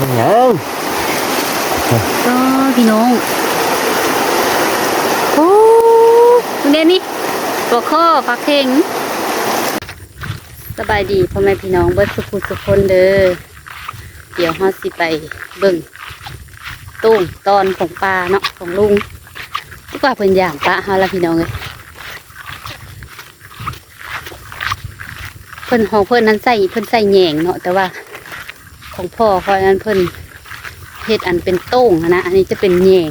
มันยังก็พี่น้องโอ้ตรงนี้นี่ตัวข้อปลาเข่งสบายดีพ่อแม่พี่น้องเบิร์ดสุขุสุขคนเด้อเดี๋ยวเฮาสิไปเบิ่งตุ้งตอนของปลาเนาะของลุงดีกว่าเพิ่นย่างปลาเฮาละพี่น้องเอ้ยเพิ่นของเพิ่นนั้นใส่เพิ่นใส่แหยงเนาะแต่ว่า ของพ่อคอยนั้นเพิ่นเฮ็ดอันเป็นโต้งนะ อันนี้จะเป็นแหยง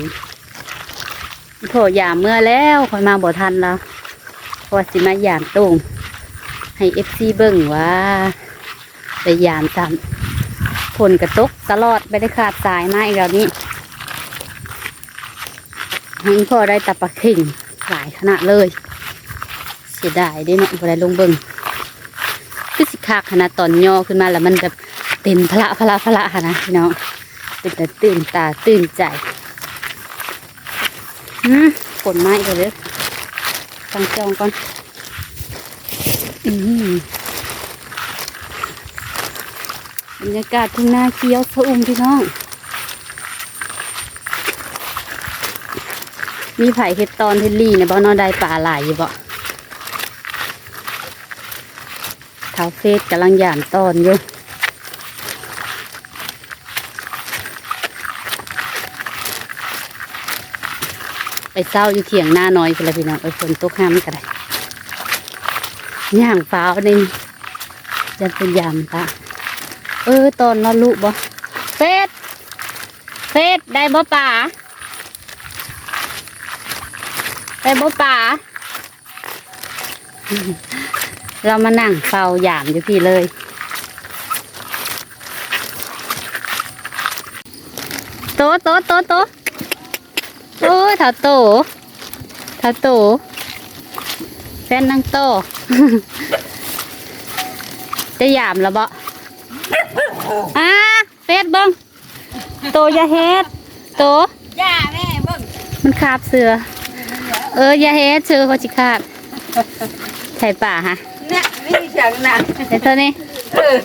โถยามเมื่อแล้วคอยมาบ่ทันแล้วว่าสิมายามโต้งให้เอฟซีเบิ่งว่าไปยามซ้ำฝนกระตกตลอดไม่ได้ขาดสายมาอีกแล้วนี้ให้พ่อได้ตับปลาข่งหลายขนาดเลยเสียดายด้เนาะบ่ได้ลงเบิ่งคือสิคักขนาดตอนย่อขึ้นมาแล้วมันแบบ เต็มพละพละพละค่ะนะพี่น้องเป็นแต่ตื่นตาตื่นใจอืมฝนมาอีกแล้วฟังจองก่อนอืมบรรยากาศทุ่งนาเขียวสะอุ่มพี่น้อง มีไผ่เห็ดตอนเฮดลี่เนี่ยบ่เนอได้ปลาหลายอยู่บ่เท้าเฟสกำลังหยามตอนอยู่ ไปเศร้าอยู่เถียงหน้าน้อยกันละพี่น้องไปฝนตกห้ามกันเลยย่างฟ้าวนี่ยันเป็นยามปะเออตอนนอนลูกบ่เฟสเฟสได้บ่ป่าได้บ่ป่าเรามานั่งเฝ้ายามอยู่พี่เลยโตโตโตโต อ้ยถ้าโตถ้าโตแฟนนั่งโต จะหยามแล้วบ่อ่าเฟสเบิ้งโตอย่าเฮ็ดโตย่าแม่เบิ่งมันคาบเสือ เอออย่าเฮ็ดเสือเขาจิคาบใช่ป่าฮะเนี่ยนี่เสียงหนักใช่ตัวนี้เออ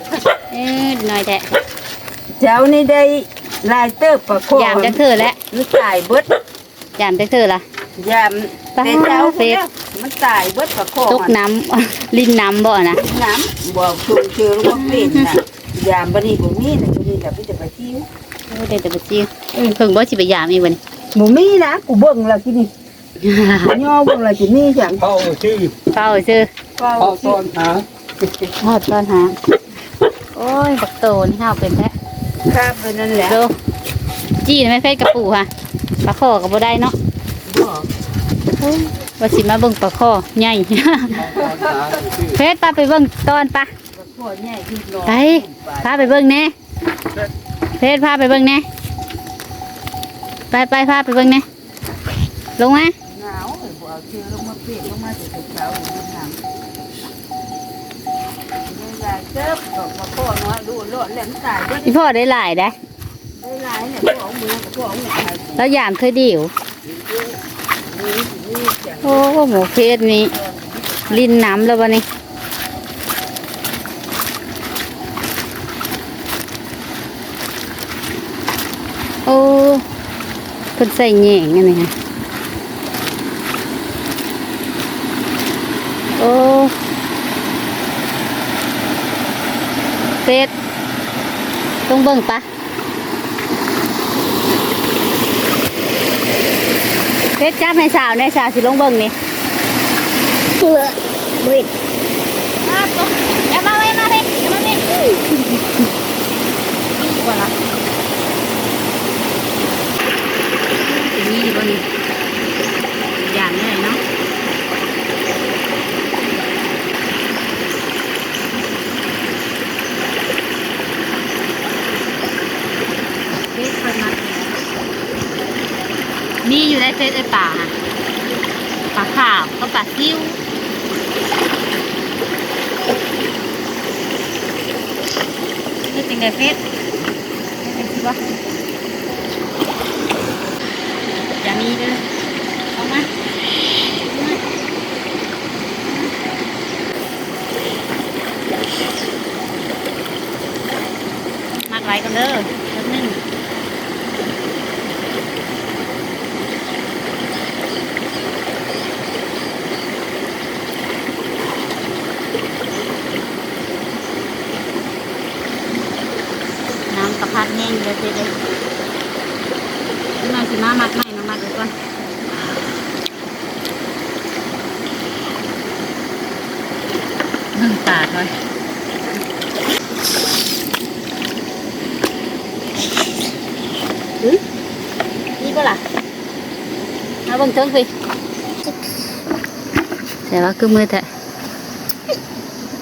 เอ๊ะหน่อยแท้เจ้านี่ได้ลายเติบประโคยามจะเถือแล้วมันตายเบิด ยามจะเถือละยามตายแต่เจ้าเฟเฟซสมันตายเบิดประโคตกน้ำลิ้นน้ำบ่นะน้ำบอกชูชื่อลูกเป็นน่ะยามบัดนี้บ่มีน่ะบัดนี้แต่พี่จะไปทิ้วโอ้ได้แต่บ่จีเพิ่งบ่สิไปยามอีกวันบ่มีนะกูเบิ่งแล้วที่นี่ย่อเบิ่งแล้วที่นี่จังเข้าชื่อเฝ้าซื้อเฝ้าเข้าต้นหาหอดตอนหาโอ้ยบักโตนี่ห้าวเป็นแท้ครับไปนั่นแหละดูจี้ไม่เฟซกระปูค่ะ ปลาข้อกับบ่ได้เนาะบอกโอ้ยว่าสิมาเบิ่งปลาข้อใหญ่เฟซปาไปเบิ่งตอนปะประโคใหญ่ที่รอไปพาไปเบิ่งแหน่เฟซพาไปเบิ่งแหน่ไปไปพาไปเบิ่งแหน่ลงมาหนาวเอ้ยบ่เอาเชื้อลงมาเปียกลงมาแต่เช้าอยู่ข้างหลังลายเติบดอกประโคน้อยดูโลดแหลมตายเบิดพี่พ่อได้หลายได้ได้หลายเนี่ยพวกเอ แล้วยามเธอเดียวนี่โอ้หมูเฟซนี่ลินน้ำแล้ววะนี่โอ้เพิ่นใส่แหงอันนี้ฮะโอ้เฟซต้องเบิ่งปะ เพชรจ้าแม่สาวในสาวสิลงเบิ่งนี่เบื่อบิดาปุ๊บอย่ามาเว้ยมาเว้ยอย่ามาเว้ยดีกว่าละอย่างนี้ดีกว่านี่อย่างนี้เลยเนาะเฟซเปิดมามีอยู่ในเฟซไอ้ป่าอะ ปลาขาวก็ปลาซิวนี่เป็นไงเฟซเป็นสิวะอย่ามีเด้อเอามาเอามามัดไว้กันเด้อแล้ว หนึ่งน้ำกระพัดแห้งเลยเจ๊เลยมาสิมามัดใหม่มามัดไว้ก่อน นึ่งตากเลย นี่ก็ล่ะมาเบังเทิงสิแต่ว่าคือมือแทะ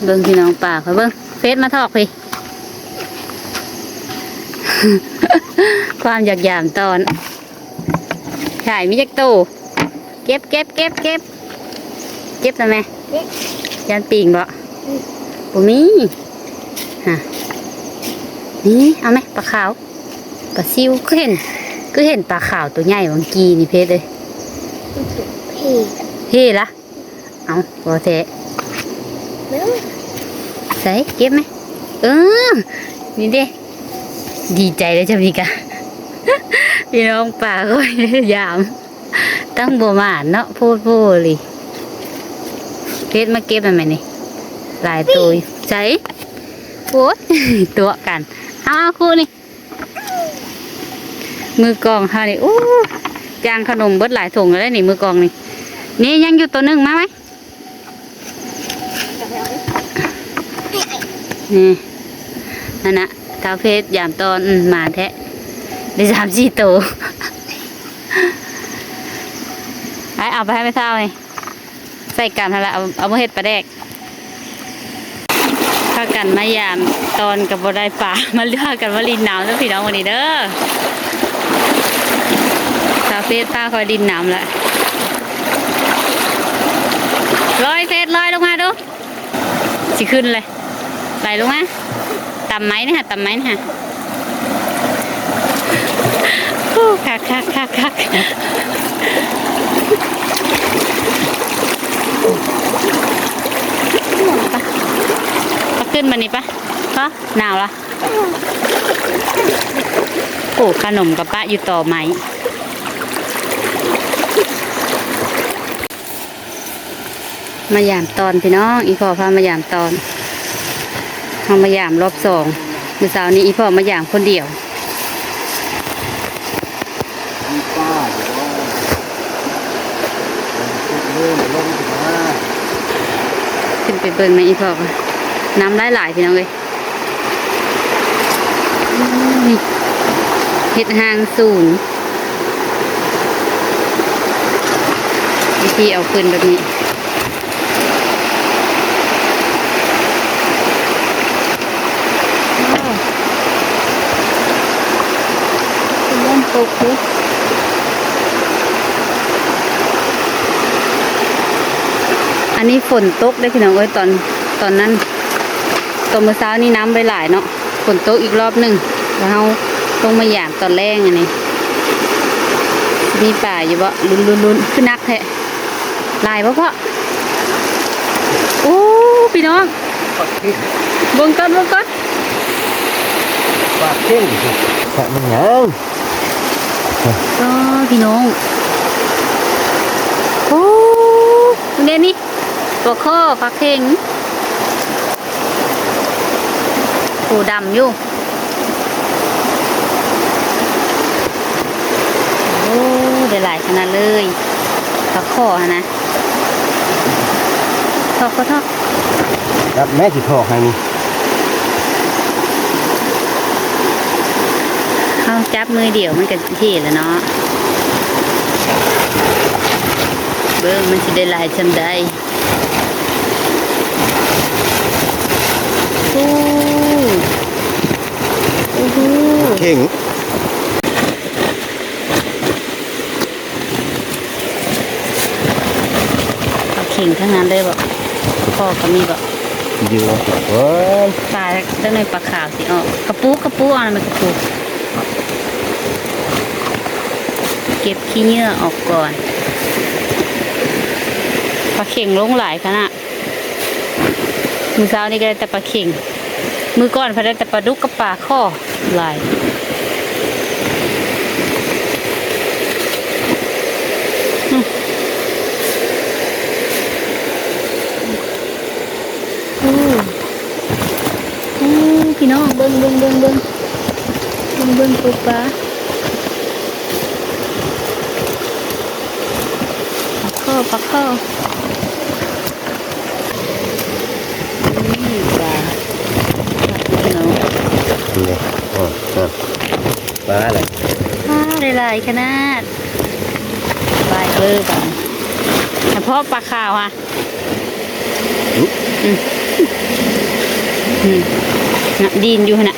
เบิ่งพี่น้องป่าคอยเบิ่งเฟซมาทอกพี่ความอยากยามตอนถ่ายมิจักโตเก็บเก็บเก็บเก็บเก็บทำไมยันปีงบ่บ่มีฮะนี่เอาไหมปลาขาวปลาซิวก็เห็น ก็เห็นปลาขาวตัวใหญ่วังกีนี่เพชรเลยเฮ้ละเอาบ่เทะเนื้อใส่เก็บไหมเออนี่เด้ดีใจเลยจ้ะพี่กะพี่น้องป่าก็ยาม ตั้งบัวหมาเนาะพูดพูดเลยเพชรมาเก็บมันไหมนี่หลายตัวใส่โอ้ตัวกัน เอาเอาคู่นี่ มือกองค่ะนี่โอ้จางขนมเบิดหลายถุงแล้วนี่มือกองนี่นี่ยังอยู่ตัวหนึ่งมาไหมนี่นั่นนะกาเฟสยามตอนอืมาแท้ได้สามสี่ตัวไอเอาไปให้ไม่เท่าเลยใส่กันอะไรเอาเอามาเห็ดปลาแดกข้ากันมายามตอนกับบได้ป่ามาเลือกกันว่าลินหน้ำแล้วพี่น้องวันนี้เด้อ คาเฟ่ป้าคอยดินน้ำละลอยเฟสลอยลงมาดูสิขึ้นเลยไหลลงมาต่ำไหมนะฮะต่ำไหมนะฮะโอ้คักคักคักคักปะขึ้นมานี่ปะปะหนาวละโอ้ขนมกับป้าอยู่ต่อไหม มายามตอนพี่น้อง อีพ่อพามายามตอนเอามายามรอบสองเมื่อเช้านี้อีพ่อมายามคนเดียวขึ้นไปเบิ่งในอีพ่อก่อนน้ำไหลหลายพี่น้องเลยเห็ดหางสูงวิธีเอาขึ้นแบบนี้ ว้าวเป็นร่มตกเลย อันนี้ฝนตกได้พี่น้องเอ้ยตอนตอนนั้นตอนเมื่อเช้านี่น้ำไปหลายเนาะฝนตกอีกรอบหนึ่งแล้วเราต้องมาหยามตอนแรกอันนี้มีป่าอยู่บ่ลุนลุนลุนขึ้นนักแท้หลายบ่พ่อโอ้พี่น้องเบิ่งก่อนเบิ่งก่อนปากเข่งแค่มันยังก็พี่น้องโอ้เดี๋ยวนี้ ตัวข้อพักเข่งผูดำอยู่โอ้ได้หลายขนาดเลยพักข้อหั่นนะทอกก็ทอกรับแม่สิทอกให้นี่เอาจับมือเดี่ยวมันกันที่แล้วเนาะเบิ้งมันสิได้หลายจำได้โอ้โอ้โห เข่งเอาเข่งทั้งนั้นเลยบอกพ่อก็มีบอกเยอะเว้ยปลาด้านในปลาขาวสิออกกระปูกระปูเอาอะไรมากระปูเก็บขี้เหงื่อออกก่อนปลาเข่งลงหลายขนาด มือเช้านี่ก็ได้แต่ปลาเข่ง มือก้อนพอได้แต่ปลาดุกกับปลาข้อลายอืออือพี่น้องเบิ้งเบิ้งเบิ้งเบิ้งเบิ้งเบิ้งปูปลาปลาข้อปลาข้อ นี่อ๋อครับปลาอะไรปลาหลายๆขนาดปลายเบอร์กันเฉพาะปลาขาวอะอืมอืมน่ะดีนอยู่น่ะ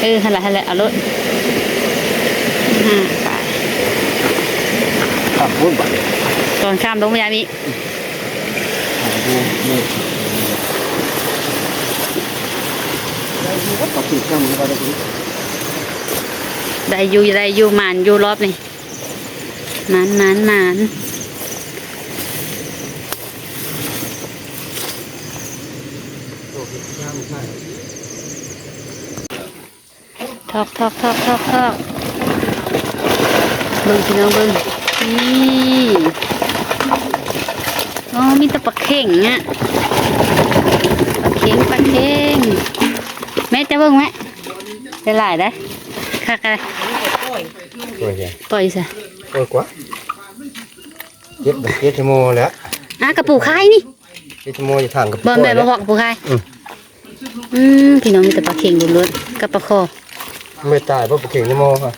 เออฮันละฮันละเอารถอ่าไปขับพุ่นบัดก่อนข้ามลงพยามี ก็ต้องปิดน้ำก็ได้ได้อยู่ได้อยู่หมานอยู่รอบนี่หมานหมานหมานทอกทอกทอกทอกทอกเบิ่งพี่น้องเบิ่งนี่อ๋อมีแต่ปลาเข่งอะปลาเข่งปลาเข่ง แม่จะเบิ่งไหมได้หลายได้อคักอะไรโอ้ยใหญ่ปล่อยซะโอ้ยกว่าเจ็ดเจ็ดชั่วโมงแล้วอะกระปูคายนี่เจ็ดชั่วโมงจะทางกับบอลแบบบ่พอกระปูคายอืมอืมพี่น้องมีแต่ปลาเข่งล้วนๆกับปลาคอไม่ตายเพราะปลาเข่งชั่วโมงค่ะ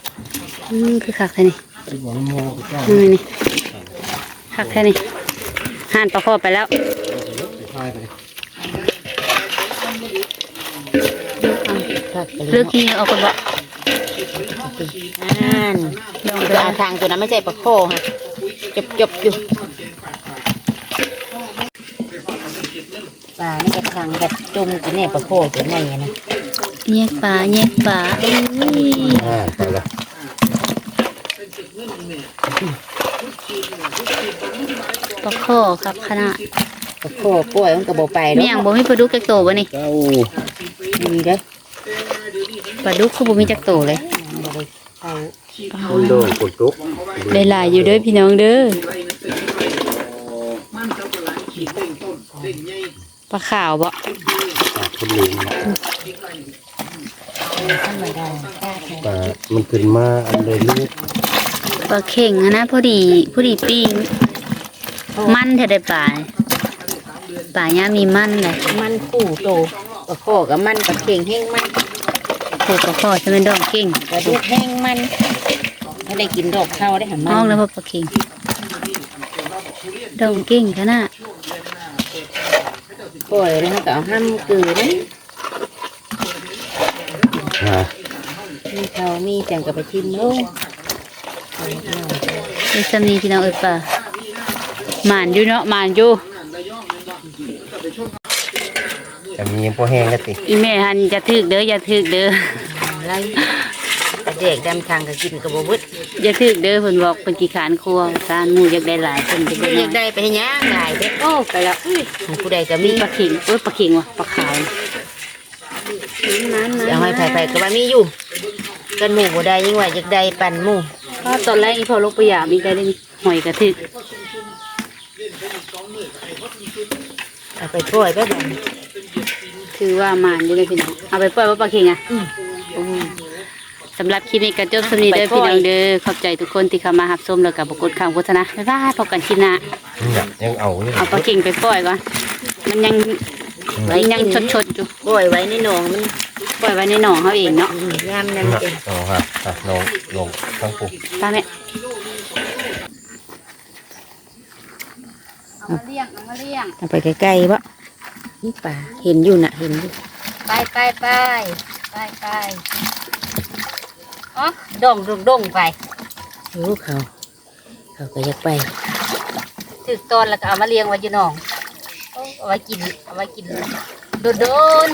อืมคือคักแท้นี่ชั่วโมงก็ได้อืมนี่คักแท้นี่ห่านปลาคอไปแล้ว ตายไปเลือกที่เอาคนบ่อ่านลองปดูลาทางตัวนั้นไม่ใช่ปลาโคฮะจบจบอยู่ปลานี่กระทังกระจุ่มกันเนี่ยปลาโคตัวไหนนะแยกปลาแยกปลาเอ้ยอ่าไปแล้วปลาคอครับขนาดปลาโคป่วยมันกระโบไปมีอย่างบ่มีปลาดุกจักโตบ่นี่เจ้ามีเด้อ ปลาดุกคือบ่มีจักโตเลยเอาคนโดนกดตุกได้หลายอยู่เด้อพี่น้องเด้อปลาขาวบ่คนลืมธรรมดาปลามันขึ้นมาอันเลยลูกปลาเข่งอะนะพอดีพอดีปิ้งมันเท่าได้ปลาปลาย่ามีมันเลยมันคู่โตปลาโคกับมันปลาเข่งแห้งมัน โคปลาคอจะเป็นดองเก่งปลาดุกแห้งมันไม่ได้กินดอกข้าวได้หามัมองนแล้วพอปลาเข่งดองเก่งขนาดป่วยแล้วก็เอาห้ามกือนี่อ่ามีเขามีจังกับไปชิมลูกเอสมีพี่น้องเอ้ยปลาหมานอยู่เนาะหมานอยู่ จะมีพวกแห้งก็ติอีแม่หันจะถึกเด้ออย่าถึกเด้อไรเด็กดำทางก็กินกับบบุตรอย่าถึกเด้อเพิ่นบอกเพิ่นขี้ขานครัวการหมู่อยากได้หลายเพิ่นจะได้เด็กน้อยได้ไปย่างหลายเด็กโอ้ไปแล้วของผู้ใดก็มีมีปลาเข่งโอ้ยปลาเข่งว่ะปลาขาวนั้นๆเอาให้ไผๆก็ว่ามีอยู่กันหมู่บ่ได้ยิ่งว่าอยากได้ปั่นหมู่เพราะตอนแรกอีพอลกไปหยาบอีกได้เลยนี่หอยกระถึกเอาไปปล่อยไปบ่ ถือว่าหมานอยู่เลยพี่น้องเอาไปปล่อยว่าปลาเข่งอะอืมสำหรับคลิปนี้ก็จบสำนีเด้อพี่น้องเด้อขอบใจทุกคนที่เข้ามารับชมแล้วก็บกดคำโฆษณาบ๊ายบายพบกันคลิปหน้าเนี่ยยังเอาอยู่เอาปลาเข่งไปปล่อยก่อนมันยังมันยังชดๆอยู่ปล่อยไว้ในหนองมันปล่อยไว้ในหนองเขาเองเนาะอืมยามนั้นเองเอาครับอะลงลงทั้งปุ๊บตาแม่มาเลี้ยงมาเลี้ยงเอาไปใกล้ๆบ่ นี่ป่าเห็นอยู่น่ะเห็นอยู่ไปไปไปไปไปอ๋อดงดงดงไปรู้เขา เขาก็อยากไปถึกตอนแล้วก็เอามาเลี้ยงไว้อยู่หนองเอาไว้กินเอาไว้กินโดนโดน